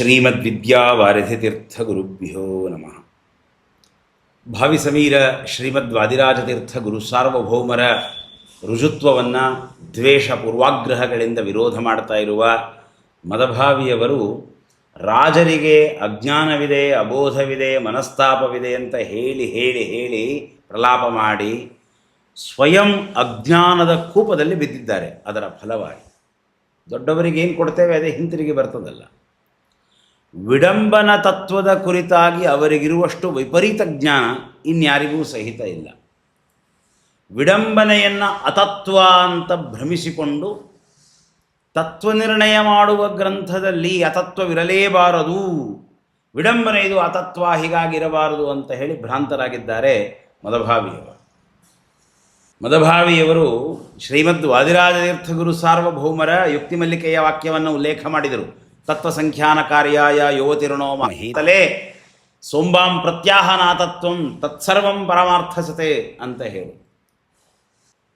ಶ್ರೀಮದ್ವಿದ್ಯಾವಾರಿಧಿತೀರ್ಥಗುರುಭ್ಯೋ ನಮಃ. ಭಾವಿ ಸಮೀರ ಶ್ರೀಮದ್ವಾದಿರಾಜತೀರ್ಥ ಗುರು ಸಾರ್ವಭೌಮರ ರುಜುತ್ವವನ್ನು ದ್ವೇಷ ಪೂರ್ವಾಗ್ರಹಗಳಿಂದ ವಿರೋಧ ಮಾಡ್ತಾ ಇರುವ ಮದಭಾವಿಯವರು, ರಾಜರಿಗೆ ಅಜ್ಞಾನವಿದೆ, ಅಬೋಧವಿದೆ, ಮನಸ್ತಾಪವಿದೆ ಅಂತ ಹೇಳಿ ಹೇಳಿ ಹೇಳಿ ಪ್ರಲಾಪ ಮಾಡಿ ಸ್ವಯಂ ಅಜ್ಞಾನದ ಕೂಪದಲ್ಲಿ ಬಿದ್ದಿದ್ದಾರೆ ಅದರ ಫಲವಾಗಿ. ದೊಡ್ಡವರಿಗೆ ಏನು ಕೊಡ್ತೇವೆ? ಅದೇ ಹಿಂತಿರುಗಿ ಬರ್ತದಲ್ಲ. ವಿಡಂಬನ ತತ್ವದ ಕುರಿತಾಗಿ ಅವರಿಗಿರುವಷ್ಟು ವಿಪರೀತ ಜ್ಞಾನ ಇನ್ಯಾರಿಗೂ ಸಹಿತ ಇಲ್ಲ. ವಿಡಂಬನೆಯನ್ನು ಅತತ್ವ ಅಂತ ಭ್ರಮಿಸಿಕೊಂಡು ತತ್ವ ನಿರ್ಣಯ ಮಾಡುವ ಗ್ರಂಥದಲ್ಲಿ ಅತತ್ವವಿರಲೇಬಾರದು. ವಿಡಂಬನೆ ಇದು ಅತತ್ವ ಹೀಗಾಗಿರಬಾರದು ಅಂತ ಹೇಳಿ ಭ್ರಾಂತರಾಗಿದ್ದಾರೆ ಮದಭಾವಿಯವರು. ಮದಭಾವಿಯವರು ಶ್ರೀಮದ್ ವಾದಿರಾಜತೀರ್ಥ ಗುರು ಸಾರ್ವಭೌಮರ ಯುಕ್ತಿಮಲ್ಲಿಕೆಯ ವಾಕ್ಯವನ್ನು ಉಲ್ಲೇಖ ಮಾಡಿದರು. ತತ್ವಸಂಖ್ಯಾನ ಕಾರ್ಯಾಯ ಯುವತಿರ್ಣೋ ಮಹೀತಲೇ ಸೋಂಬಾಂ ಪ್ರತ್ಯಾಹನಾತತ್ವಂ ತತ್ಸರ್ವಂ ಪರಮಾರ್ಥಸತೆ ಅಂತ ಹೇಳು.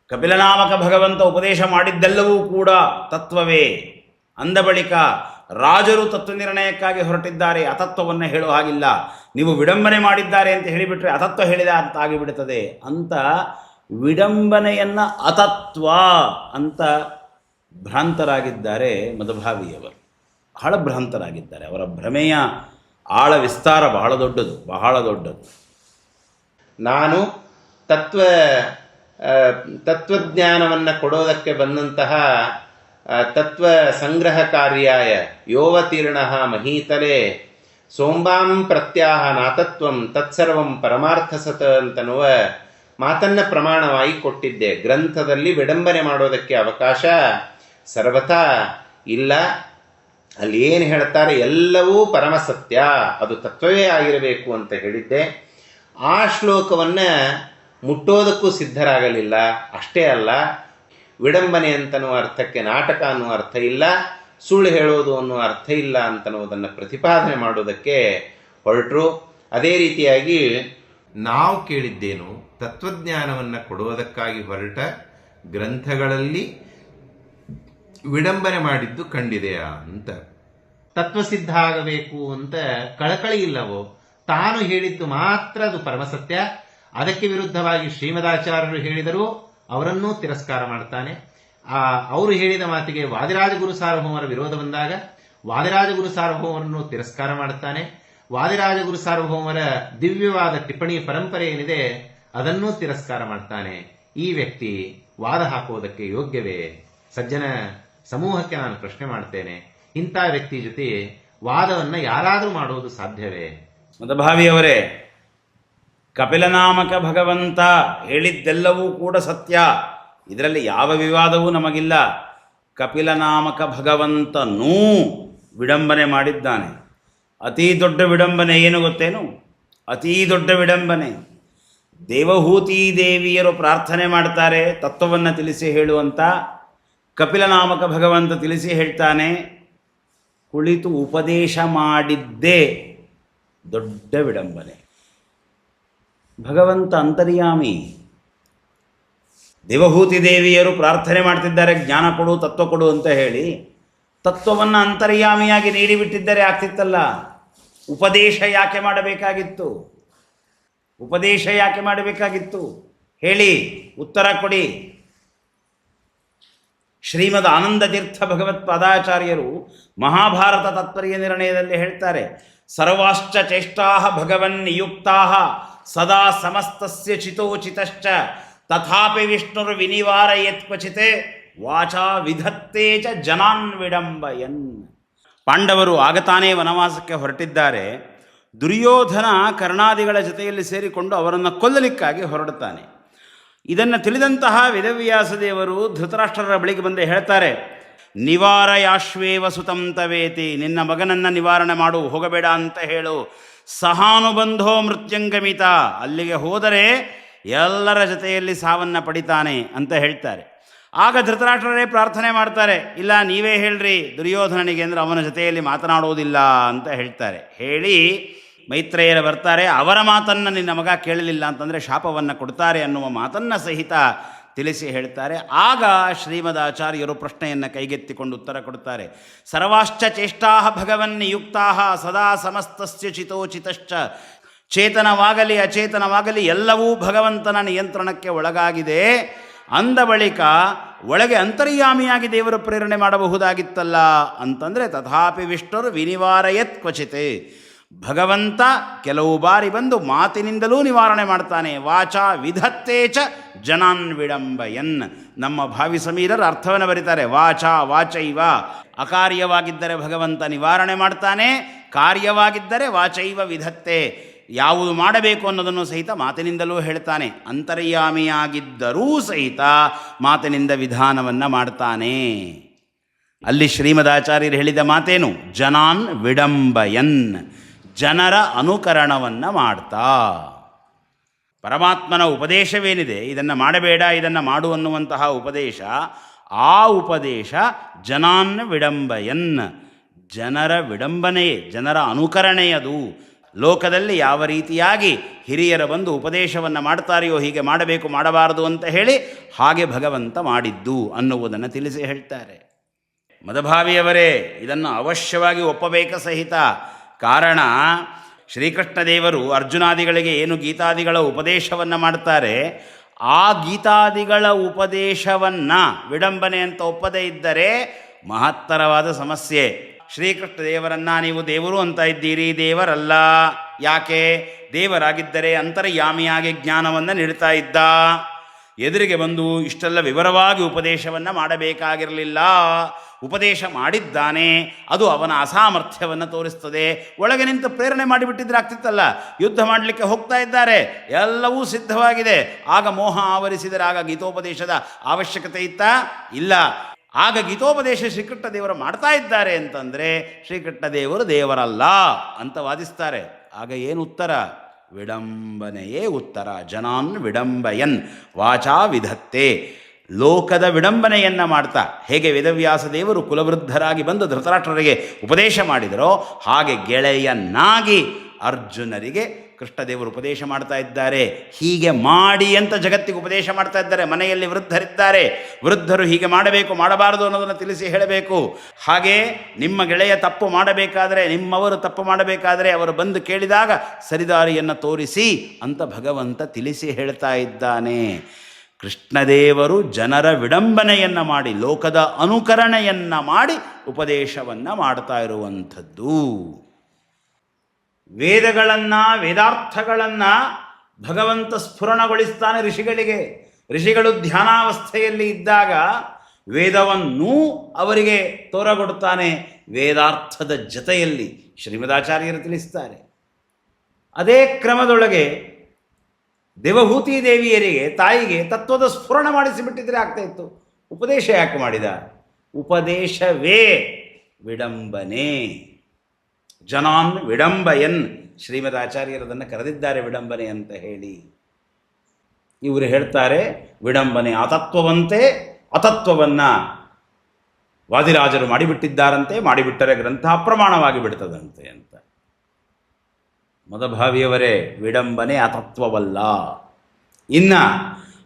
ಕಪಿಲನಾಮಕ ಭಗವಂತ ಉಪದೇಶ ಮಾಡಿದ್ದೆಲ್ಲವೂ ಕೂಡ ತತ್ವವೇ. ಅಂದ ಬಳಿಕ ರಾಜರು ತತ್ವ ನಿರ್ಣಯಕ್ಕಾಗಿ ಹೊರಟಿದ್ದಾರೆ, ಅತತ್ವವನ್ನು ಹೇಳುವ ಹಾಗಿಲ್ಲ. ನೀವು ವಿಡಂಬನೆ ಮಾಡಿದ್ದಾರೆ ಅಂತ ಹೇಳಿಬಿಟ್ರೆ ಅತತ್ವ ಹೇಳಿದ ಅಂತ ಆಗಿಬಿಡುತ್ತದೆ ಅಂತ ವಿಡಂಬನೆಯನ್ನು ಅತತ್ವ ಅಂತ ಭ್ರಾಂತರಾಗಿದ್ದಾರೆ ಮದಭಾವಿಯವರು ಬಹಳ ಭ್ರಾಂತರಾಗಿದ್ದಾರೆ ಅವರ ಭ್ರಮೆಯ ಆಳ ವಿಸ್ತಾರ ಬಹಳ ದೊಡ್ಡದು ಬಹಳ ದೊಡ್ಡದು. ನಾನು ತತ್ವ ತತ್ವಜ್ಞಾನವನ್ನು ಕೊಡೋದಕ್ಕೆ ಬಂದಂತಹ ತತ್ವ ಸಂಗ್ರಹ ಕಾರ್ಯಾಯ ಯೋವತೀರ್ಣ ಮಹೀತಲೆ ಸೋಂಬಾಂ ಪ್ರತ್ಯಾಹ ನಾತತ್ವಂ ತತ್ಸರ್ವಂ ಪರಮಾರ್ಥ ಸತ ಅಂತನ್ನುವ ಮಾತನ್ನ ಪ್ರಮಾಣವಾಗಿ ಕೊಟ್ಟಿದ್ದೆ. ಗ್ರಂಥದಲ್ಲಿ ವಿಡಂಬನೆ ಮಾಡೋದಕ್ಕೆ ಅವಕಾಶ ಸರ್ವಥಾ ಇಲ್ಲ. ಅಲ್ಲಿ ಏನು ಹೇಳ್ತಾರೆ? ಎಲ್ಲವೂ ಪರಮಸತ್ಯ, ಅದು ತತ್ವವೇ ಆಗಿರಬೇಕು ಅಂತ ಹೇಳಿದ್ದೆ. ಆ ಶ್ಲೋಕವನ್ನು ಮುಟ್ಟೋದಕ್ಕೂ ಸಿದ್ಧರಾಗಲಿಲ್ಲ. ಅಷ್ಟೇ ಅಲ್ಲ, ವಿಡಂಬನೆ ಅಂತನ್ನುವ ಅರ್ಥಕ್ಕೆ ನಾಟಕ ಅನ್ನೋ ಅರ್ಥ ಇಲ್ಲ, ಸುಳ್ಳು ಹೇಳೋದು ಅನ್ನೋ ಅರ್ಥ ಇಲ್ಲ ಅಂತನ್ನುವುದನ್ನು ಪ್ರತಿಪಾದನೆ ಮಾಡೋದಕ್ಕೆ ಹೊರಟರು. ಅದೇ ರೀತಿಯಾಗಿ ನಾವು ಕೇಳಿದ್ದೇನು, ತತ್ವಜ್ಞಾನವನ್ನು ಕೊಡುವುದಕ್ಕಾಗಿ ಹೊರಟ ಗ್ರಂಥಗಳಲ್ಲಿ ವಿಡಂಬನೆ ಮಾಡಿದ್ದು ಕಂಡಿದೆಯಾ ಅಂತ. ತತ್ವಸಿದ್ಧ ಆಗಬೇಕು ಅಂತ ಕಳಕಳಿ ಇಲ್ಲವೋ? ತಾನು ಹೇಳಿದ್ದು ಮಾತ್ರ ಅದು ಪರಮಸತ್ಯ. ಅದಕ್ಕೆ ವಿರುದ್ಧವಾಗಿ ಶ್ರೀಮದಾಚಾರ್ಯರು ಹೇಳಿದರೂ ಅವರನ್ನೂ ತಿರಸ್ಕಾರ ಮಾಡ್ತಾನೆ. ಆ, ಅವರು ಹೇಳಿದ ಮಾತಿಗೆ ವಾದಿರಾಜಗುರು ಸಾರ್ವಭೌಮರ ವಿರೋಧ ಬಂದಾಗ ವಾದಿರಾಜ ಗುರು ಸಾರ್ವಭೌಮರನ್ನು ತಿರಸ್ಕಾರ ಮಾಡುತ್ತಾನೆ ವಾದಿರಾಜ ಗುರು ಸಾರ್ವಭೌಮರ ದಿವ್ಯವಾದ ಟಿಪ್ಪಣಿ ಪರಂಪರೆ ಏನಿದೆ, ಅದನ್ನೂ ತಿರಸ್ಕಾರ ಮಾಡ್ತಾನೆ. ಈ ವ್ಯಕ್ತಿ ವಾದ ಹಾಕುವುದಕ್ಕೆ ಯೋಗ್ಯವೇ? ಸಜ್ಜನ ಸಮೂಹಕ್ಕೆ ನಾನು ಪ್ರಶ್ನೆ ಮಾಡ್ತೇನೆ. ಇಂಥ ವ್ಯಕ್ತಿ ಜೊತೆ ವಾದವನ್ನು ಯಾರಾದರೂ ಮಾಡುವುದು ಸಾಧ್ಯವೇ? ಮದಭಾವಿಯವರೇ, ಕಪಿಲನಾಮಕ ಭಗವಂತ ಹೇಳಿದ್ದೆಲ್ಲವೂ ಕೂಡ ಸತ್ಯ. ಇದರಲ್ಲಿ ಯಾವ ವಿವಾದವೂ ನಮಗಿಲ್ಲ. ಕಪಿಲನಾಮಕ ಭಗವಂತನೂ ವಿಡಂಬನೆ ಮಾಡಿದ್ದಾನೆ. ಅತೀ ದೊಡ್ಡ ವಿಡಂಬನೆ ಏನು ಗೊತ್ತೇನು? ಅತೀ ದೊಡ್ಡ ವಿಡಂಬನೆ. ದೇವಹೂತಿ ದೇವಿಯರು ಪ್ರಾರ್ಥನೆ ಮಾಡ್ತಾರೆ, ತತ್ವವನ್ನು ತಿಳಿಸಿ ಹೇಳುವಂತ ಕಪಿಲನಾಮಕ ಭಗವಂತ ತಿಳಿಸಿ ಹೇಳ್ತಾನೆ, ಕುಳಿತು ಉಪದೇಶ ಮಾಡಿದ್ದೇ ದೊಡ್ಡ ವಿಡಂಬನೆ. ಭಗವಂತ ಅಂತರ್ಯಾಮಿ. ದೇವಹೂತಿ ದೇವಿಯರು ಪ್ರಾರ್ಥನೆ ಮಾಡ್ತಿದ್ದಾರೆ, ಜ್ಞಾನ ಕೊಡು, ತತ್ವ ಕೊಡು ಅಂತ ಹೇಳಿ, ತತ್ವವನ್ನು ಅಂತರ್ಯಾಮಿಯಾಗಿ ನೀಡಿಬಿಟ್ಟಿದ್ದರೆ ಆಗ್ತಿತ್ತಲ್ಲ? ಉಪದೇಶ ಯಾಕೆ ಮಾಡಬೇಕಾಗಿತ್ತು? ಉಪದೇಶ ಯಾಕೆ ಮಾಡಬೇಕಾಗಿತ್ತು? ಹೇಳಿ, ಉತ್ತರ ಕೊಡಿ. ಶ್ರೀಮದ್ ಆನಂದ ತೀರ್ಥ ಭಗವತ್ಪಾದಾಚಾರ್ಯರು ಮಹಾಭಾರತ ತಾತ್ಪರ್ಯ ನಿರ್ಣಯದಲ್ಲಿ ಹೇಳ್ತಾರೆ, ಸರ್ವಾಶ್ಚ ಚೇಷ್ಟಾ ಭಗವನ್ ನಿಯುಕ್ತಾ ಸದಾ ಸಮಸ್ತಸ್ಯ ಚಿತೋಚಿತಶ್ಚ, ತಥಾಪಿ ವಿಷ್ಣುರ್ ವಿನಿವಾರಯತ್ ಕ್ವಚಿತೆ, ವಾಚಾ ವಿಧತ್ತೇ ಚ ಜನಾನ್ ವಿಡಂಬಯನ್. ಪಾಂಡವರು ಆಗತಾನೇ ವನವಾಸಕ್ಕೆ ಹೊರಟಿದ್ದಾರೆ, ದುರ್ಯೋಧನ ಕರ್ಣಾದಿಗಳ ಜೊತೆಯಲ್ಲಿ ಸೇರಿಕೊಂಡು ಅವರನ್ನು ಕೊಲ್ಲಲಿಕ್ಕಾಗಿ ಹೊರಡುತ್ತಾನೆ. ಇದನ್ನು ತಿಳಿದಂತಹ ವೇದವ್ಯಾಸ ದೇವರು ಧೃತರಾಷ್ಟ್ರರ ಬಳಿಗೆ ಬಂದು ಹೇಳ್ತಾರೆ, ನಿವಾರಯಾಶ್ವೇವ ಸುತಂತವೇತಿ ನಿನ್ನ ಮಗನನ್ನು ನಿವಾರಣೆ ಮಾಡು, ಹೋಗಬೇಡ ಅಂತ ಹೇಳು. ಸಹಾನುಬಂಧೋ ಮೃತ್ಯಂಗಮಿತ, ಅಲ್ಲಿಗೆ ಹೋದರೆ ಎಲ್ಲರ ಜೊತೆಯಲ್ಲಿ ಸಾವನ್ನು ಪಡಿತಾನೆ ಅಂತ ಹೇಳ್ತಾರೆ. ಆಗ ಧೃತರಾಷ್ಟ್ರರೇ ಪ್ರಾರ್ಥನೆ ಮಾಡ್ತಾರೆ, ಇಲ್ಲ, ನೀವೇ ಹೇಳ್ರಿ, ದುರ್ಯೋಧನನಿಗೆ ಅಂದರೆ ಅವನ ಜೊತೆಯಲ್ಲಿ ಮಾತನಾಡುವುದಿಲ್ಲ ಅಂತ ಹೇಳ್ತಾರೆ. ಹೇಳಿ ಮೈತ್ರೇಯರು ಬರ್ತಾರೆ, ಅವರ ಮಾತನ್ನು ನಿನ್ನ ಮಗ ಕೇಳಲಿಲ್ಲ ಅಂತಂದರೆ ಶಾಪವನ್ನು ಕೊಡ್ತಾರೆ ಅನ್ನುವ ಮಾತನ್ನು ಸಹಿತ ತಿಳಿಸಿ ಹೇಳ್ತಾರೆ. ಆಗ ಶ್ರೀಮದಾಚಾರ್ಯರು ಪ್ರಶ್ನೆಯನ್ನು ಕೈಗೆತ್ತಿಕೊಂಡು ಉತ್ತರ ಕೊಡ್ತಾರೆ. ಸರ್ವಾಶ್ಚ ಚೇಷ್ಟಾ ಭಗವನ್ ನಿಯುಕ್ತಾ ಸದಾ ಸಮಸ್ತಸ್ಯ ಚಿತೋಚಿತಶ್ಚ. ಚೇತನವಾಗಲಿ, ಅಚೇತನವಾಗಲಿ, ಎಲ್ಲವೂ ಭಗವಂತನ ನಿಯಂತ್ರಣಕ್ಕೆ ಒಳಗಾಗಿದೆ. ಅಂದ ಬಳಿಕ ಒಳಗೆ ಅಂತರ್ಯಾಮಿಯಾಗಿ ದೇವರು ಪ್ರೇರಣೆ ಮಾಡಬಹುದಾಗಿತ್ತಲ್ಲ ಅಂತಂದರೆ ತಥಾಪಿ ವಿಷ್ಣುರು ವಿನಿವಾರಯತ್ ಕ್ವಚಿತೆ ಭಗವಂತ ಕೆಲವು ಬಾರಿ ಬಂದು ಮಾತಿನಿಂದಲೂ ನಿವಾರಣೆ ಮಾಡ್ತಾನೆ. ವಾಚಾ ವಿಧತ್ತೇ ಚ ಜನಾನ್ ವಿಡಂಬಯನ್ ನಮ್ಮ ಭಾವಿ ಸಮೀರರು ಅರ್ಥವನ್ನು ಬರೀತಾರೆ. ವಾಚಾ ವಾಚೈವ. ಅಕಾರ್ಯವಾಗಿದ್ದರೆ ಭಗವಂತ ನಿವಾರಣೆ ಮಾಡ್ತಾನೆ. ಕಾರ್ಯವಾಗಿದ್ದರೆ ವಾಚೈವ ವಿಧತ್ತೆ. ಯಾವುದು ಮಾಡಬೇಕು ಅನ್ನೋದನ್ನು ಸಹಿತ ಮಾತಿನಿಂದಲೂ ಹೇಳ್ತಾನೆ. ಅಂತರ್ಯಾಮಿಯಾಗಿದ್ದರೂ ಸಹಿತ ಮಾತಿನಿಂದ ವಿಧಾನವನ್ನು ಮಾಡ್ತಾನೆ. ಅಲ್ಲಿ ಶ್ರೀಮದಾಚಾರ್ಯರು ಹೇಳಿದ ಮಾತೇನು? ಜನಾನ್ ವಿಡಂಬಯನ್ ಜನರ ಅನುಕರಣವನ್ನು ಮಾಡ್ತಾ. ಪರಮಾತ್ಮನ ಉಪದೇಶವೇನಿದೆ? ಇದನ್ನು ಮಾಡಬೇಡ, ಇದನ್ನು ಮಾಡು ಅನ್ನುವಂತಹ ಉಪದೇಶ, ಆ ಉಪದೇಶ ಜನಾನ್ನ ವಿಡಂಬಯನ್. ಜನರ ವಿಡಂಬನೆಯೇ, ಜನರ ಅನುಕರಣೆಯದು. ಲೋಕದಲ್ಲಿ ಯಾವ ರೀತಿಯಾಗಿ ಹಿರಿಯರ ಬಂದು ಉಪದೇಶವನ್ನು ಮಾಡ್ತಾರೆಯೋ ಹೀಗೆ ಮಾಡಬೇಕು, ಮಾಡಬಾರದು ಅಂತ ಹೇಳಿ ಹಾಗೆ ಭಗವಂತ ಮಾಡಿದ್ದು ಅನ್ನುವುದನ್ನು ತಿಳಿಸಿ ಹೇಳ್ತಾರೆ. ಮದಭಾವಿಯವರೇ, ಇದನ್ನು ಅವಶ್ಯವಾಗಿ ಒಪ್ಪಬೇಕ ಸಹಿತ ಕಾರಣ ಶ್ರೀಕೃಷ್ಣ ದೇವರು ಅರ್ಜುನಾದಿಗಳಿಗೆ ಏನು ಗೀತಾದಿಗಳ ಉಪದೇಶವನ್ನು ಮಾಡ್ತಾರೆ? ಆ ಗೀತಾದಿಗಳ ಉಪದೇಶವನ್ನು ವಿಡಂಬನೆ ಅಂತ ಒಪ್ಪದೇ ಇದ್ದರೆ ಮಹತ್ತರವಾದ ಸಮಸ್ಯೆ. ಶ್ರೀಕೃಷ್ಣ ದೇವರನ್ನ ನೀವು ದೇವರು ಅಂತ ಇದ್ದೀರಿ, ದೇವರಲ್ಲ. ಯಾಕೆ? ದೇವರಾಗಿದ್ದರೆ ಅಂತರ್ಯಾಮಿಯಾಗಿ ಜ್ಞಾನವನ್ನು ನೀಡ್ತಾ ಇದ್ದ. ಎದುರಿಗೆ ಬಂದು ಇಷ್ಟೆಲ್ಲ ವಿವರವಾಗಿ ಉಪದೇಶವನ್ನು ಮಾಡಬೇಕಾಗಿರಲಿಲ್ಲ. ಉಪದೇಶ ಮಾಡಿದ್ದಾನೆ, ಅದು ಅವನ ಅಸಾಮರ್ಥ್ಯವನ್ನು ತೋರಿಸ್ತದೆ. ಒಳಗೆ ನಿಂತು ಪ್ರೇರಣೆ ಮಾಡಿಬಿಟ್ಟಿದ್ರೆ ಆಗ್ತಿತ್ತಲ್ಲ? ಯುದ್ಧ ಮಾಡಲಿಕ್ಕೆ ಹೋಗ್ತಾ ಇದ್ದಾರೆ. ಎಲ್ಲವೂ ಸಿದ್ಧವಾಗಿದೆ. ಆಗ ಮೋಹ ಆವರಿಸಿದರೆ ಆಗ ಗೀತೋಪದೇಶದ ಅವಶ್ಯಕತೆ ಇತ್ತಾ? ಇಲ್ಲ. ಆಗ ಗೀತೋಪದೇಶ ಶ್ರೀಕೃಷ್ಣ ದೇವರು ಮಾಡ್ತಾ ಇದ್ದಾರೆ ಅಂತಂದರೆ, ಶ್ರೀಕೃಷ್ಣ ದೇವರು ದೇವರಲ್ಲ ಅಂತ ವಾದಿಸ್ತಾರೆ. ಆಗ ಏನು ಉತ್ತರ? ವಿಡಂಬನೆಯೇ ಉತ್ತರ. ಜನಾನ್ ವಿಡಂಬಯನ್. ವಾಚಾ ವಿಧತ್ತೆ. ಲೋಕದ ವಿಡಂಬನೆಯನ್ನು ಮಾಡ್ತಾ, ಹೇಗೆ ವೇದವ್ಯಾಸ ದೇವರು ಕುಲವೃದ್ಧರಾಗಿ ಬಂದು ಧೃತರಾಷ್ಟ್ರರಿಗೆ ಉಪದೇಶ ಮಾಡಿದರೋ ಹಾಗೆ ಗೆಳೆಯನ್ನಾಗಿ ಅರ್ಜುನರಿಗೆ ಕೃಷ್ಣದೇವರು ಉಪದೇಶ ಮಾಡ್ತಾ ಇದ್ದಾರೆ. ಹೀಗೆ ಮಾಡಿ ಅಂತ ಜಗತ್ತಿಗೆ ಉಪದೇಶ ಮಾಡ್ತಾ ಇದ್ದಾರೆ. ಮನೆಯಲ್ಲಿ ವೃದ್ಧರಿದ್ದಾರೆ. ವೃದ್ಧರು ಹೀಗೆ ಮಾಡಬೇಕು, ಮಾಡಬಾರದು ಅನ್ನೋದನ್ನು ತಿಳಿಸಿ ಹೇಳಬೇಕು. ಹಾಗೆ ನಿಮ್ಮ ಗೆಳೆಯ ತಪ್ಪು ಮಾಡಬೇಕಾದರೆ, ನಿಮ್ಮವರು ತಪ್ಪು ಮಾಡಬೇಕಾದರೆ ಅವರು ಬಂದು ಕೇಳಿದಾಗ, ಸರಿದಾರಿಯನ್ನು ತೋರಿಸಿ ಅಂತ ಭಗವಂತ ತಿಳಿಸಿ ಹೇಳ್ತಾ ಇದ್ದಾನೆ. ಕೃಷ್ಣದೇವರು ಜನರ ವಿಡಂಬನೆಯನ್ನು ಮಾಡಿ, ಲೋಕದ ಅನುಕರಣೆಯನ್ನು ಮಾಡಿ ಉಪದೇಶವನ್ನು ಮಾಡ್ತಾ ಇರುವಂಥದ್ದು. ವೇದಗಳನ್ನು, ವೇದಾರ್ಥಗಳನ್ನು ಭಗವಂತ ಸ್ಫುರಣಗೊಳಿಸ್ತಾನೆ ಋಷಿಗಳಿಗೆ. ಋಷಿಗಳು ಧ್ಯಾನಾವಸ್ಥೆಯಲ್ಲಿ ಇದ್ದಾಗ ವೇದವನ್ನೂ ಅವರಿಗೆ ತೋರಗೊಡ್ತಾನೆ ವೇದಾರ್ಥದ ಜತೆಯಲ್ಲಿ ಶ್ರೀಮದಾಚಾರ್ಯರು ತಿಳಿಸ್ತಾರೆ. ಅದೇ ಕ್ರಮದೊಳಗೆ ದೇವಭೂತಿ ದೇವಿಯರಿಗೆ, ತಾಯಿಗೆ ತತ್ವದ ಸ್ಫುರಣ ಮಾಡಿಸಿಬಿಟ್ಟಿದ್ರೆ ಆಗ್ತಾ ಇತ್ತು. ಉಪದೇಶ ಯಾಕೆ ಮಾಡಿದ? ಉಪದೇಶವೇ ವಿಡಂಬನೆ. ಜನಾನ್ ವಿಡಂಬಯನ್. ಶ್ರೀಮದ್ ಆಚಾರ್ಯರದನ್ನು ಕರೆದಿದ್ದಾರೆ ವಿಡಂಬನೆ ಅಂತ ಹೇಳಿ. ಇವರು ಹೇಳ್ತಾರೆ, ವಿಡಂಬನೆ ಅತತ್ವವಂತೆ, ಅತತ್ವವನ್ನು ವಾದಿರಾಜರು ಮಾಡಿಬಿಟ್ಟಿದ್ದಾರಂತೆ, ಮಾಡಿಬಿಟ್ಟರೆ ಗ್ರಂಥ ಅಪ್ರಮಾಣವಾಗಿ ಬಿಡ್ತದಂತೆ ಅಂತ. ಮದಭಾವಿಯವರೇ, ವಿಡಂಬನೆ ಅತತ್ವವಲ್ಲ. ಇನ್ನು,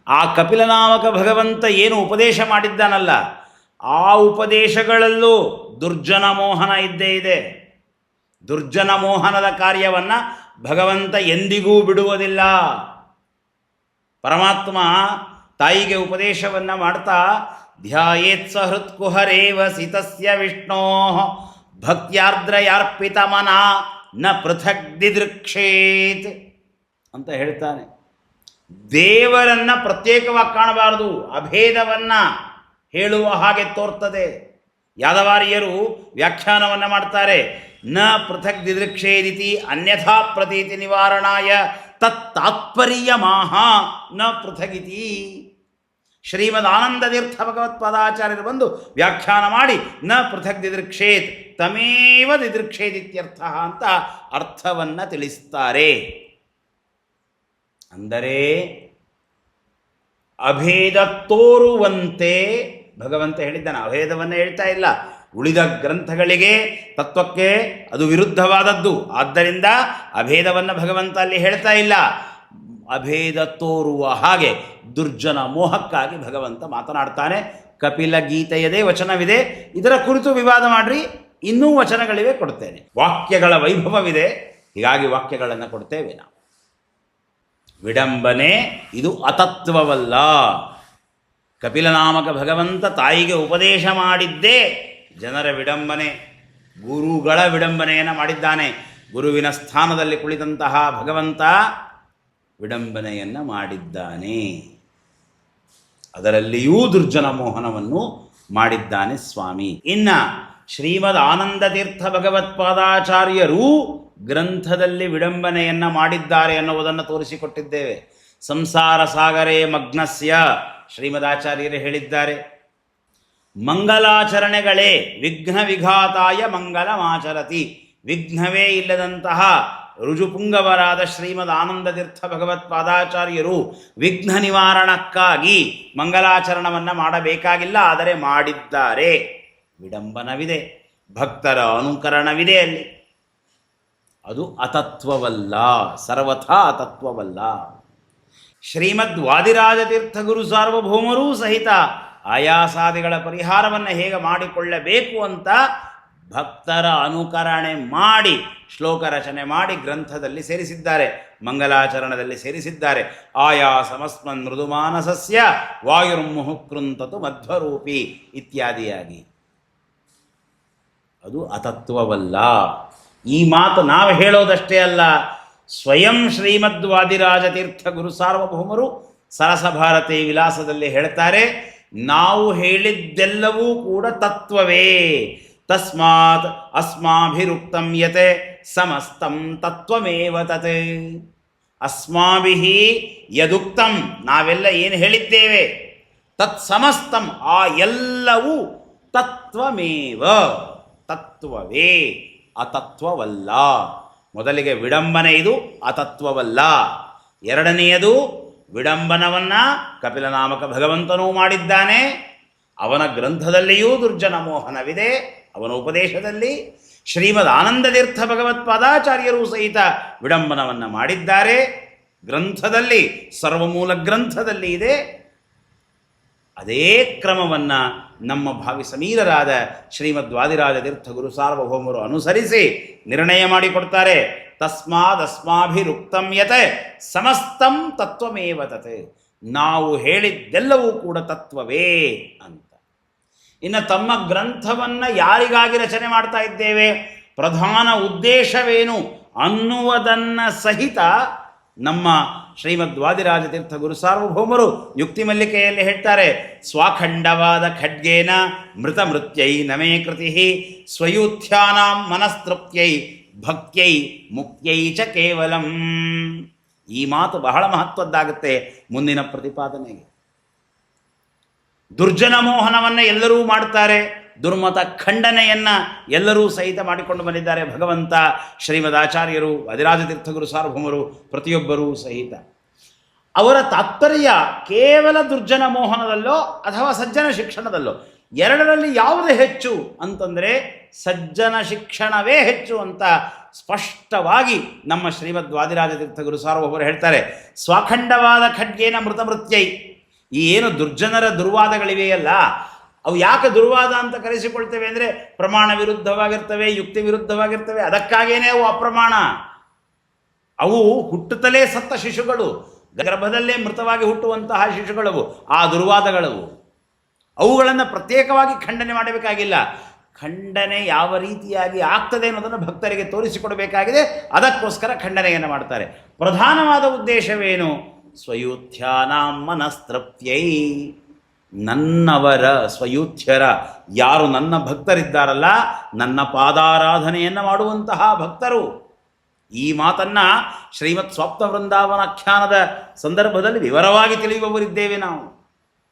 ಆ ಕಪಿಲನಾಮಕ ಭಗವಂತ ಏನು ಉಪದೇಶ ಮಾಡಿದ್ದಾನಲ್ಲ, ಆ ಉಪದೇಶಗಳಲ್ಲೂ ದುರ್ಜನ ಮೋಹನ ಇದ್ದೇ ಇದೆ. ದುರ್ಜನ ಮೋಹನದ ಕಾರ್ಯವನ್ನು ಭಗವಂತ ಎಂದಿಗೂ ಬಿಡುವುದಿಲ್ಲ. ಪರಮಾತ್ಮ ತಾಯಿಗೆ ಉಪದೇಶವನ್ನು ಮಾಡ್ತಾ, ಧ್ಯಾಯೇತ್ಸ ಹೃತ್ಕುಹರೇವ ಸಿತಸ್ಯ ವಿಷ್ಣೋ ಭಕ್ತ್ಯಾರ್ದ್ರಯಾರ್ಪಿತ ಮನ ನ ಪೃಥಕ್ ದಿದೃಕ್ಷೇತ್ ಅಂತ ಹೇಳ್ತಾನೆ. ದೇವರನ್ನ ಪ್ರತ್ಯೇಕವಾಗಿ ಕಾಣಬಾರದು, ಅಭೇದವನ್ನು ಹೇಳುವ ಹಾಗೆ ತೋರ್ತದೆ. ಯಾದವಾರಿಯರು ವ್ಯಾಖ್ಯಾನವನ್ನು ಮಾಡ್ತಾರೆ, ನ ಪೃಥಕ್ ದಿದೃಕ್ಷೇದಿತಿ ಅನ್ಯಥಾ ಪ್ರತೀತಿ ನಿವಾರಣಾಯ ತತ್ ತಾತ್ಪರ್ಯ ಮಾಹ ನ ಪೃಥಗಿತಿ. ಶ್ರೀಮದ್ ತೀರ್ಥ ಭಗವತ್ಪಾದಾಚಾರ್ಯರು ಬಂದು ವ್ಯಾಖ್ಯಾನ ಮಾಡಿ, ನ ಪೃಥಕ್ ದಿದೃಕ್ಷೇತ್ ತಮೇವ ದಿದೃಕ್ಷೇದಿತ್ಯರ್ಥ ಅಂತ ಅರ್ಥವನ್ನು ತಿಳಿಸ್ತಾರೆ. ಅಂದರೆ, ಅಭೇದ ತೋರುವಂತೆ, ಭಗವಂತ ಹೇಳಿದ್ದಾನೆ, ಅಭೇದವನ್ನು ಹೇಳ್ತಾ ಇಲ್ಲ. ಉಳಿದ ಗ್ರಂಥಗಳಿಗೆ ತತ್ವಕ್ಕೆ ಅದು ವಿರುದ್ಧವಾದದ್ದು. ಆದ್ದರಿಂದ ಅಭೇದವನ್ನು ಭಗವಂತ ಅಲ್ಲಿ ಹೇಳ್ತಾ ಇಲ್ಲ. ಅಭೇದ ತೋರುವ ಹಾಗೆ ದುರ್ಜನ ಮೋಹಕ್ಕಾಗಿ ಭಗವಂತ ಮಾತನಾಡ್ತಾನೆ. ಕಪಿಲ ಗೀತೆಯದೇ ವಚನವಿದೆ. ಇದರ ಕುರಿತು ವಿವಾದ ಮಾಡ್ರಿ. ಇನ್ನೂ ವಚನಗಳಿವೆ ಕೊಡ್ತೇನೆ. ವಾಕ್ಯಗಳ ವೈಭವವಿದೆ. ಹೀಗಾಗಿ ವಾಕ್ಯಗಳನ್ನು ಕೊಡ್ತೇವೆ ನಾವು. ವಿಡಂಬನೆ, ಇದು ಅತತ್ವವಲ್ಲ. ಕಪಿಲನಾಮಕ ಭಗವಂತ ತಾಯಿಗೆ ಉಪದೇಶ ಮಾಡಿದ್ದೇ ಜನರ ವಿಡಂಬನೆ. ಗುರುಗಳ ವಿಡಂಬನೆಯನ್ನು ಮಾಡಿದ್ದಾನೆ. ಗುರುವಿನ ಸ್ಥಾನದಲ್ಲಿ ಕುಳಿತಂತಹ ಭಗವಂತ ವಿಡಂಬನೆಯನ್ನು ಮಾಡಿದ್ದಾನೆ. ಅದರಲ್ಲಿಯೂ ದುರ್ಜನ ಮೋಹನವನ್ನು ಮಾಡಿದ್ದಾನೆ ಸ್ವಾಮಿ. ಇನ್ನ ಶ್ರೀಮದ್ ಆನಂದ ತೀರ್ಥ ಭಗವತ್ಪಾದಾಚಾರ್ಯರು ಗ್ರಂಥದಲ್ಲಿ ವಿಡಂಬನೆಯನ್ನ ಮಾಡಿದ್ದಾರೆ ಅನ್ನುವುದನ್ನು ತೋರಿಸಿಕೊಟ್ಟಿದ್ದೇವೆ. ಸಂಸಾರ ಸಾಗರೇ ಮಗ್ನಸ್ಯ ಶ್ರೀಮದಾಚಾರ್ಯರು ಹೇಳಿದ್ದಾರೆ. ಮಂಗಲಾಚರಣೆಗಳೇ ವಿಘ್ನ ವಿಘಾತಾಯ ಮಂಗಲಮಾಚರತಿ. ವಿಘ್ನವೇ ಇಲ್ಲದಂತಹ ರುಜುಪುಂಗವರಾದ ಶ್ರೀಮದ್ ಆನಂದತೀರ್ಥ ಭಗವತ್ಪಾದಾಚಾರ್ಯರು ವಿಘ್ನ ನಿವಾರಣಕ್ಕಾಗಿ ಮಂಗಲಾಚರಣವನ್ನು ಮಾಡಬೇಕಾಗಿಲ್ಲ, ಆದರೆ ಮಾಡಿದ್ದಾರೆ. ವಿಡಂಬನವಿದೆ, ಭಕ್ತರ ಅನುಕರಣವಿದೆ ಅಲ್ಲಿ. ಅದು ಅತತ್ವವಲ್ಲ, ಸರ್ವಥಾ ಅತತ್ವವಲ್ಲ. ಶ್ರೀಮದ್ ವಾದಿರಾಜತೀರ್ಥ ಗುರು ಸಾರ್ವಭೌಮರೂ ಸಹಿತ ಆಯಾಸಾದಿಗಳ ಪರಿಹಾರವನ್ನು ಹೇಗೆ ಮಾಡಿಕೊಳ್ಳಬೇಕು ಅಂತ ಭಕ್ತರ ಅನುಕರಣೆ ಮಾಡಿ ಶ್ಲೋಕ ರಚನೆ ಮಾಡಿ ಗ್ರಂಥದಲ್ಲಿ ಸೇರಿಸಿದ್ದಾರೆ, ಮಂಗಲಾಚರಣದಲ್ಲಿ ಸೇರಿಸಿದ್ದಾರೆ. ಆಯಾ ಸಮಸ್ಮನ್ ಮೃದುಮಾನಸಸ್ಯ ವಾಯುರ್ಮುಹುಕೃಂತತು ಮಧ್ವರೂಪಿ ಇತ್ಯಾದಿಯಾಗಿ. ಅದು ಅತತ್ವವಲ್ಲ. ಈ ಮಾತು ನಾವು ಹೇಳೋದಷ್ಟೇ ಅಲ್ಲ. ಸ್ವಯಂ ಶ್ರೀಮದ್ವಾದಿರಾಜತೀರ್ಥ ಗುರು ಸಾರ್ವಭೌಮರು ಸರಸಭಾರತಿ ವಿಲಾಸದಲ್ಲಿ ಹೇಳ್ತಾರೆ, ನಾವು ಹೇಳಿದ್ದೆಲ್ಲವೂ ಕೂಡ ತತ್ವವೇ. ತಸ್ಮಾತ್ ಅಸ್ಮಾಭಿರುಕ್ತಂ ಯತೆ ಸಮಸ್ತಂ ತತ್ವಮೇವ ತತೆ ಅಸ್ಮಾಭಿ ಯದುಕ್ತಂ ನಾವೆಲ್ಲ ಏನು ಹೇಳಿದ್ದೇವೆ ತತ್ ಸಮಸ್ತಂ ಆ ಎಲ್ಲವೂ ತತ್ವಮೇವ ತತ್ವವೇ ಅತತ್ವವಲ್ಲ ಮೊದಲಿಗೆ ವಿಡಂಬನೆ ಇದು ಅತತ್ವವಲ್ಲ ಎರಡನೆಯದು, ವಿಡಂಬನವನ್ನ ಕಪಿಲನಾಮಕ ಭಗವಂತನೂ ಮಾಡಿದ್ದಾನೆ। ಅವನ ಗ್ರಂಥದಲ್ಲಿಯೂ ದುರ್ಜನ ಮೋಹನವಿದೆ। ಅವನ ಉಪದೇಶದಲ್ಲಿ ಶ್ರೀಮದ್ ಆನಂದತೀರ್ಥ ಭಗವತ್ಪಾದಾಚಾರ್ಯರು ಸಹಿತ ವಿಡಂಬನವನ್ನು ಮಾಡಿದ್ದಾರೆ. ಗ್ರಂಥದಲ್ಲಿ, ಸರ್ವಮೂಲ ಗ್ರಂಥದಲ್ಲಿ ಇದೆ. ಅದೇ ಕ್ರಮವನ್ನು ನಮ್ಮ ಭಾವಿ ಸಮೀರರಾದ ಶ್ರೀಮದ್ ವಾದಿರಾಜ ತೀರ್ಥ ಗುರು ಸಾರ್ವಭೌಮರು ಅನುಸರಿಸಿ ನಿರ್ಣಯ ಮಾಡಿಕೊಡ್ತಾರೆ. ತಸ್ಮಾದ್ ಅಸ್ಮಾಭಿರುಕ್ತಂ ಯತೆ ಸಮಸ್ತಂ ತತ್ವಮೇವ ತತ್. ನಾವು ಹೇಳಿದ್ದೆಲ್ಲವೂ ಕೂಡ ತತ್ವವೇ ಅಂತ. ಇನ್ನು ತಮ್ಮ ಗ್ರಂಥವನ್ನು ಯಾರಿಗಾಗಿ ರಚನೆ ಮಾಡ್ತಾ ಇದ್ದೇವೆ? ಪ್ರಧಾನ ಉದ್ದೇಶವೇನು? ಅನ್ನುವುದನ್ನು ಸಹಿತ ನಮ್ಮ ಶ್ರೀಮದ್ ವಾದಿರಾಜ ತೀರ್ಥ ಗುರು ಸಾರ್ವಭೌಮರು ಯುಕ್ತಿ ಮಲ್ಲಿಕೆಯಲ್ಲಿ ಹೇಳ್ತಾರೆ. ಸ್ವಾಖಂಡವಾದ ಖಡ್ಗೇನ ಮೃತ ಮೃತ್ಯೈ ನಮೇ ಕೃತಿ ಸ್ವಯೂಥ್ಯಾನಾಂ ಮನಸ್ತೃಪ್ತ್ಯೈ ಭಕ್ತ್ಯೈ ಮುಕ್ತ್ಯೈ ಚ ಕೇವಲಂ. ಈ ಮಾತು ಬಹಳ ಮಹತ್ವದ್ದಾಗುತ್ತೆ ಮುಂದಿನ ಪ್ರತಿಪಾದನೆಗೆ. ದುರ್ಜನ ಮೋಹನವನ್ನು ಎಲ್ಲರೂ ಮಾಡ್ತಾರೆ ದುರ್ಮತ ಖಂಡನೆಯನ್ನು ಎಲ್ಲರೂ ಸಹಿತ ಮಾಡಿಕೊಂಡು ಬಂದಿದ್ದಾರೆ ಭಗವಂತ ಶ್ರೀಮದ್ ಆಚಾರ್ಯರು ಅಧಿರಾಜತೀರ್ಥಗುರು ಸಾರ್ವಭೌಮರು, ಪ್ರತಿಯೊಬ್ಬರೂ ಸಹಿತ. ಅವರ ತಾತ್ಪರ್ಯ ಕೇವಲ ದುರ್ಜನ ಮೋಹನದಲ್ಲೋ ಅಥವಾ ಸಜ್ಜನ ಶಿಕ್ಷಣದಲ್ಲೋ? ಎರಡರಲ್ಲಿ ಯಾವುದು ಹೆಚ್ಚು ಅಂತಂದರೆ ಸಜ್ಜನ ಶಿಕ್ಷಣವೇ ಹೆಚ್ಚು ಅಂತ ಸ್ಪಷ್ಟವಾಗಿ ನಮ್ಮ ಶ್ರೀಮದ್ ವಾದಿರಾಜ ತೀರ್ಥ ಗುರು ಸಾರ್ವಭೌಮರು ಹೇಳ್ತಾರೆ. ಸ್ವಾಖಂಡವಾದ ಖಡ್ಗೇನ ಮೃತ ಮೃತ್ಯೈ ಈ ಏನು ದುರ್ಜನರ ದುರ್ವಾದಗಳಿವೆಯಲ್ಲ, ಅವು ಯಾಕೆ ದುರ್ವಾದ ಅಂತ ಕರೆಸಿಕೊಳ್ತೇವೆ ಅಂದರೆ ಪ್ರಮಾಣ ವಿರುದ್ಧವಾಗಿರ್ತವೆ, ಯುಕ್ತಿ ವಿರುದ್ಧವಾಗಿರ್ತವೆ, ಅದಕ್ಕಾಗೇನೆ ಅವು ಅಪ್ರಮಾಣ. ಅವು ಹುಟ್ಟುತ್ತಲೇ ಸತ್ತ ಶಿಶುಗಳು, ಗರ್ಭದಲ್ಲೇ ಮೃತವಾಗಿ ಹುಟ್ಟುವಂತಹ ಶಿಶುಗಳವು, ಆ ದುರ್ವಾದಗಳವು. ಅವುಗಳನ್ನು ಪ್ರತ್ಯೇಕವಾಗಿ ಖಂಡನೆ ಮಾಡಬೇಕಾಗಿಲ್ಲ. ಖಂಡನೆ ಯಾವ ರೀತಿಯಾಗಿ ಆಗ್ತದೆ ಅನ್ನೋದನ್ನು ಭಕ್ತರಿಗೆ ತೋರಿಸಿಕೊಡಬೇಕಾಗಿದೆ, ಅದಕ್ಕೋಸ್ಕರ ಖಂಡನೆಯನ್ನು ಮಾಡ್ತಾರೆ. ಪ್ರಧಾನವಾದ ಉದ್ದೇಶವೇನು? ಸ್ವಯೂಥ್ಯಾನಾಂ ಮನಸ್ತೃಪ್ತ್ಯೈ ನನ್ನವರ ಸ್ವಯೂಥ್ಯರ ಯಾರು ನನ್ನ ಭಕ್ತರಿದ್ದಾರಲ್ಲ, ನನ್ನ ಪಾದಾರಾಧನೆಯನ್ನು ಮಾಡುವಂತಹ ಭಕ್ತರು. ಈ ಮಾತನ್ನು ಶ್ರೀಮತ್ ಸ್ವಾಪ್ತ ವೃಂದಾವನಾಖ್ಯಾನದ ಸಂದರ್ಭದಲ್ಲಿ ವಿವರವಾಗಿ ತಿಳಿಯುವವರಿದ್ದೇವೆ ನಾವು.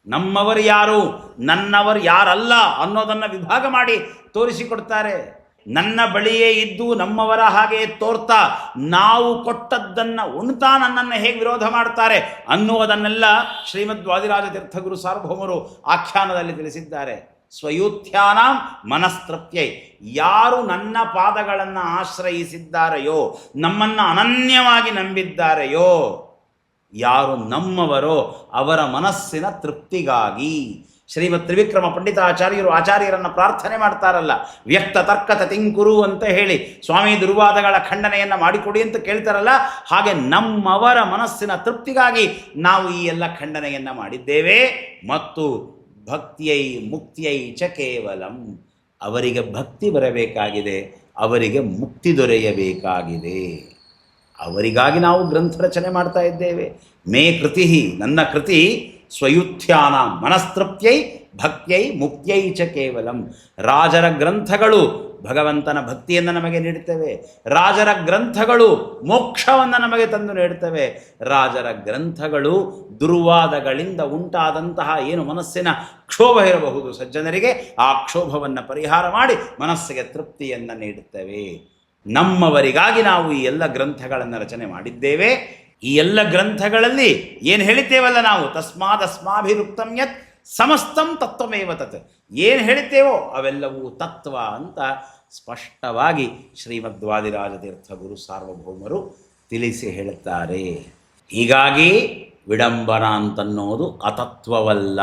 ನಮ್ಮವರು ಯಾರು, ನನ್ನವರು ಯಾರಲ್ಲ ಅನ್ನೋದನ್ನು ವಿಭಾಗ ಮಾಡಿ ತೋರಿಸಿಕೊಡ್ತಾರೆ. ನನ್ನ ಬಳಿಯೇ ಇದ್ದು ನಮ್ಮವರ ಹಾಗೆ ತೋರ್ತಾ, ನಾವು ಕೊಟ್ಟದ್ದನ್ನು ಉಣ್ತಾ ನನ್ನನ್ನು ಹೇಗೆ ವಿರೋಧ ಮಾಡ್ತಾರೆ ಅನ್ನುವುದನ್ನೆಲ್ಲ ಶ್ರೀಮದ್ ವಾದಿರಾಜ ತೀರ್ಥಗುರು ಸಾರ್ವಭೌಮರು ಆಖ್ಯಾನದಲ್ಲಿ ತಿಳಿಸಿದ್ದಾರೆ. ಸ್ವಯೂಥ್ಯಾನ ಮನಸ್ತೃಪ್ತ್ಯೈ ಯಾರು ನನ್ನ ಪಾದಗಳನ್ನು ಆಶ್ರಯಿಸಿದ್ದಾರೆಯೋ, ನಮ್ಮನ್ನು ಅನನ್ಯವಾಗಿ ನಂಬಿದ್ದಾರೆಯೋ, ಯಾರು ನಮ್ಮವರೋ ಅವರ ಮನಸ್ಸಿನ ತೃಪ್ತಿಗಾಗಿ ಶ್ರೀಮತ್ ತ್ರಿವಿಕ್ರಮ ಪಂಡಿತಾಚಾರ್ಯರು ಆಚಾರ್ಯರನ್ನು ಪ್ರಾರ್ಥನೆ ಮಾಡ್ತಾರಲ್ಲ, ವ್ಯಕ್ತ ತರ್ಕತ ತಿಂಕುರು ಅಂತ ಹೇಳಿ ಸ್ವಾಮಿ ದುರ್ವಾದಗಳ ಖಂಡನೆಯನ್ನು ಮಾಡಿಕೊಡಿ ಅಂತ ಕೇಳ್ತಾರಲ್ಲ, ಹಾಗೆ ನಮ್ಮವರ ಮನಸ್ಸಿನ ತೃಪ್ತಿಗಾಗಿ ನಾವು ಈ ಎಲ್ಲ ಖಂಡನೆಯನ್ನು ಮಾಡಿದ್ದೇವೆ. ಮತ್ತು ಭಕ್ತಿಯೈ ಮುಕ್ತಿಯೈ ಚ ಕೇವಲಂ, ಅವರಿಗೆ ಭಕ್ತಿ ಬರಬೇಕಾಗಿದೆ, ಅವರಿಗೆ ಮುಕ್ತಿ ದೊರೆಯಬೇಕಾಗಿದೆ. ಅವರಿಗಾಗಿ ನಾವು ಗ್ರಂಥ ರಚನೆ ಮಾಡ್ತಾ ಇದ್ದೇವೆ. ಮೇ ಕೃತಿ ನನ್ನ ಕೃತಿ ಸ್ವಯುತ್ಥ್ಯಾನ ಮನಸ್ತೃಪ್ತಿಯೈ ಭಕ್ತಿಯೈ ಮುಕ್ತಿಯೈ ಚ ಕೇವಲಂ. ರಾಜರ ಗ್ರಂಥಗಳು ಭಗವಂತನ ಭಕ್ತಿಯನ್ನು ನಮಗೆ ನೀಡುತ್ತವೆ. ರಾಜರ ಗ್ರಂಥಗಳು ಮೋಕ್ಷವನ್ನು ನಮಗೆ ತಂದು ನೀಡುತ್ತವೆ. ರಾಜರ ಗ್ರಂಥಗಳು ದುರ್ವಾದಗಳಿಂದ ಉಂಟಾದಂತಹ ಏನು ಮನಸ್ಸಿನ ಕ್ಷೋಭ ಇರಬಹುದು ಸಜ್ಜನರಿಗೆ, ಆ ಕ್ಷೋಭವನ್ನು ಪರಿಹಾರ ಮಾಡಿ ಮನಸ್ಸಿಗೆ ತೃಪ್ತಿಯನ್ನು ನೀಡುತ್ತವೆ. ನಮ್ಮವರಿಗಾಗಿ ನಾವು ಈ ಎಲ್ಲ ಗ್ರಂಥಗಳನ್ನು ರಚನೆ ಮಾಡಿದ್ದೇವೆ. ಈ ಎಲ್ಲ ಗ್ರಂಥಗಳಲ್ಲಿ ಏನು ಹೇಳಿತೇವಲ್ಲ ನಾವು? ತಸ್ಮಾದ ಅಸ್ಮಾಭಿರುಕ್ತಂ ಯತ್ ಸಮಸ್ತಂ ತತ್ವಮೇವ ತತ್. ಏನು ಹೇಳಿದ್ದೇವೋ? ಅವೆಲ್ಲವೂ ತತ್ವ ಅಂತ ಸ್ಪಷ್ಟವಾಗಿ ಶ್ರೀಮದ್ವಾದಿರಾಜತೀರ್ಥ ಗುರು ಸಾರ್ವಭೌಮರು ತಿಳಿಸಿ ಹೇಳುತ್ತಾರೆ. ಹೀಗಾಗಿ ವಿಡಂಬನ ಅಂತನ್ನೋದು ಅತತ್ವವಲ್ಲ.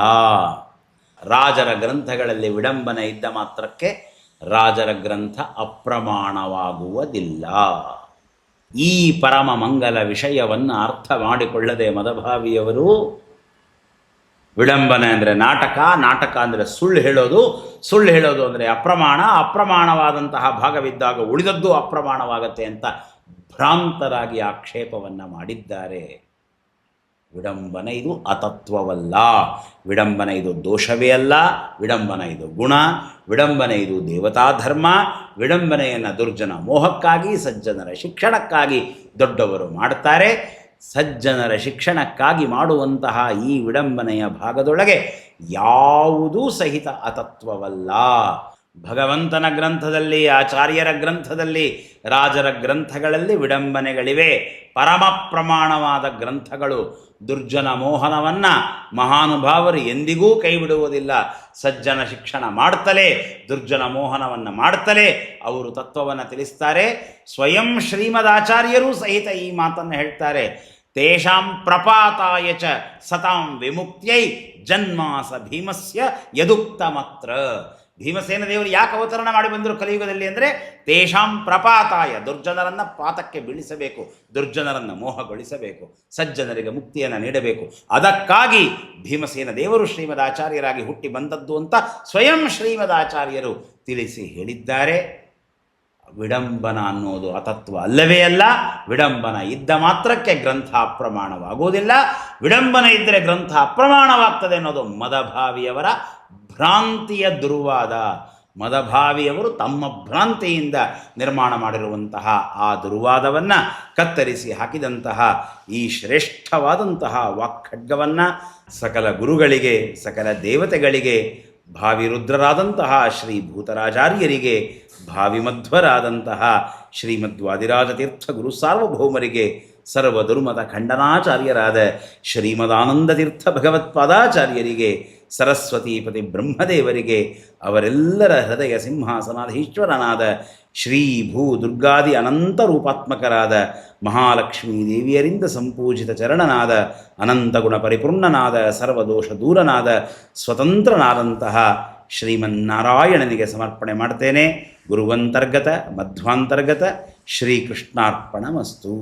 ರಾಜರ ಗ್ರಂಥಗಳಲ್ಲಿ ವಿಡಂಬನೆ ಇದ್ದ ಮಾತ್ರಕ್ಕೆ ರಾಜರ ಗ್ರಂಥ ಅಪ್ರಮಾಣವಾಗುವುದಿಲ್ಲ. ಈ ಪರಮ ಮಂಗಲ ವಿಷಯವನ್ನು ಅರ್ಥ ಮಾಡಿಕೊಳ್ಳದೆ ಮದಭಾವಿಯವರು ವಿಡಂಬನೆ ಅಂದರೆ ನಾಟಕ ನಾಟಕ ಅಂದರೆ ಸುಳ್ಳು ಹೇಳೋದು ಸುಳ್ಳು ಹೇಳೋದು ಅಂದರೆ ಅಪ್ರಮಾಣ, ಅಪ್ರಮಾಣವಾದಂತಹ ಭಾಗವಿದ್ದಾಗ ಉಳಿದದ್ದು ಅಪ್ರಮಾಣವಾಗತ್ತೆ ಅಂತ ಭ್ರಾಂತರಾಗಿ ಆಕ್ಷೇಪವನ್ನು ಮಾಡಿದ್ದಾರೆ. ವಿಡಂಬನೆ ಇದು ಅತತ್ವವಲ್ಲ. ವಿಡಂಬನ ಇದು ದೋಷವೇ ಅಲ್ಲ, ವಿಡಂಬನ ಇದು ಗುಣ, ವಿಡಂಬನ ಇದು ದೇವತಾ ಧರ್ಮ, ವಿಡಂಬನೆಯನ್ನು ದುರ್ಜನ ಮೋಹಕ್ಕಾಗಿ, ಸಜ್ಜನರ ಶಿಕ್ಷಣಕ್ಕಾಗಿ ದೊಡ್ಡವರು ಮಾಡ್ತಾರೆ. ಸಜ್ಜನರ ಶಿಕ್ಷಣಕ್ಕಾಗಿ ಮಾಡುವಂತಹ ಈ ವಿಡಂಬನೆಯ ಭಾಗದೊಳಗೆ ಯಾವುದೂ ಸಹಿತ ಅತತ್ವವಲ್ಲ. ಭಗವಂತನ ಗ್ರಂಥದಲ್ಲಿ, ಆಚಾರ್ಯರ ಗ್ರಂಥದಲ್ಲಿ, ರಾಜರ ಗ್ರಂಥಗಳಲ್ಲಿ ವಿಡಂಬನೆಗಳಿವೆ. ಪರಮ ಪ್ರಮಾಣವಾದ ಗ್ರಂಥಗಳು ದುರ್ಜನ ಮೋಹನವನ್ನು ಮಹಾನುಭಾವರು ಎಂದಿಗೂ ಕೈಬಿಡುವುದಿಲ್ಲ. ಸಜ್ಜನ ಶಿಕ್ಷಣ ಮಾಡ್ತಲೇ, ದುರ್ಜನ ಮೋಹನವನ್ನು ಮಾಡ್ತಲೇ ಅವರು ತತ್ವವನ್ನು ತಿಳಿಸ್ತಾರೆ. ಸ್ವಯಂ ಶ್ರೀಮದಾಚಾರ್ಯರೂ ಸಹಿತ ಈ ಮಾತನ್ನು ಹೇಳ್ತಾರೆ. ತೇಷಾಂ ಪ್ರಪಾತಾಯ ಚ ಸತಾಂ ವಿಮುಕ್ತ್ಯೈ ಜನ್ಮಾಸ ಭೀಮಸ್ಯ ಯದುಕ್ತಮತ್ರ. ಭೀಮಸೇನ ದೇವರು ಯಾಕೆ ಅವತರಣ ಮಾಡಿ ಬಂದರು ಕಲಿಯುಗದಲ್ಲಿ ಅಂದರೆ ತೇಷಾಂ ಪ್ರಪಾತಾಯ, ದುರ್ಜನರನ್ನು ಪಾತಕ್ಕೆ ಬೀಳಿಸಬೇಕು, ದುರ್ಜನರನ್ನು ಮೋಹಗೊಳಿಸಬೇಕು, ಸಜ್ಜನರಿಗೆ ಮುಕ್ತಿಯನ್ನು ನೀಡಬೇಕು. ಅದಕ್ಕಾಗಿ ಭೀಮಸೇನ ದೇವರು ಶ್ರೀಮದಾಚಾರ್ಯರಾಗಿ ಹುಟ್ಟಿ ಬಂದದ್ದು ಅಂತ ಸ್ವಯಂ ಶ್ರೀಮದಾಚಾರ್ಯರು ತಿಳಿಸಿ ಹೇಳಿದ್ದಾರೆ. ವಿಡಂಬನ ಅನ್ನೋದು ಅತತ್ವ ಅಲ್ಲವೇ ಅಲ್ಲ, ವಿಡಂಬನ ಇದ್ದ ಮಾತ್ರಕ್ಕೆ ಗ್ರಂಥ ಅಪ್ರಮಾಣವಾಗುವುದಿಲ್ಲ ವಿಡಂಬನ ಇದ್ದರೆ ಗ್ರಂಥ ಅಪ್ರಮಾಣವಾಗ್ತದೆ ಅನ್ನೋದು ಮದಭಾವಿಯವರ ಭ್ರಾಂತಿಯ ದುರ್ವಾದ ಮದಭಾವಿಯವರು ತಮ್ಮ ಭ್ರಾಂತಿಯಿಂದ ನಿರ್ಮಾಣ ಮಾಡಿರುವಂತಹ ಆ ದುರ್ವಾದವನ್ನು ಕತ್ತರಿಸಿ ಹಾಕಿದಂತಹ ಈ ಶ್ರೇಷ್ಠವಾದಂತಹ ವಾಕ್ಖಡ್ಗವನ್ನು ಸಕಲ ಗುರುಗಳಿಗೆ, ಸಕಲ ದೇವತೆಗಳಿಗೆ ಭಾವಿ ರುದ್ರರಾದಂತಹ ಶ್ರೀ ಭೂತರಾಚಾರ್ಯರಿಗೆ ಭಾವಿ ಮಧ್ವರಾದಂತಹ ಶ್ರೀಮದ್ವಾದಿರಾಜತೀರ್ಥ ಗುರು ಸಾರ್ವಭೌಮರಿಗೆ ಸರ್ವ ದುರ್ಮತ ಖಂಡನಾಚಾರ್ಯರಾದ ಶ್ರೀಮದಾನಂದ ತೀರ್ಥ ಭಗವತ್ಪಾದಾಚಾರ್ಯರಿಗೆ ಸರಸ್ವತೀಪತಿ ಬ್ರಹ್ಮದೇವರಿಗೆ ಅವರೆಲ್ಲರ ಹೃದಯ ಸಿಂಹಾಸನಾದ ಈಶ್ವರನಾದ ಶ್ರೀ ಭೂ ದುರ್ಗಾದಿ ಅನಂತ ರೂಪಾತ್ಮಕರಾದ ಮಹಾಲಕ್ಷ್ಮೀ ದೇವಿಯರಿಂದ ಸಂಪೂಜಿತ ಚರಣನಾದ ಅನಂತ ಗುಣ ಪರಿಪೂರ್ಣನಾದ ಸರ್ವದೋಷ ದೂರನಾದ ಸ್ವತಂತ್ರನಾದಂತಹ ಶ್ರೀಮನ್ನಾರಾಯಣನಿಗೆ ಸಮರ್ಪಣೆ ಮಾಡ್ತೇನೆ. ಗುರುವಂತರ್ಗತ, ಮಧ್ವಾಂತರ್ಗತ, ಶ್ರೀಕೃಷ್ಣಾರ್ಪಣಮಸ್ತು.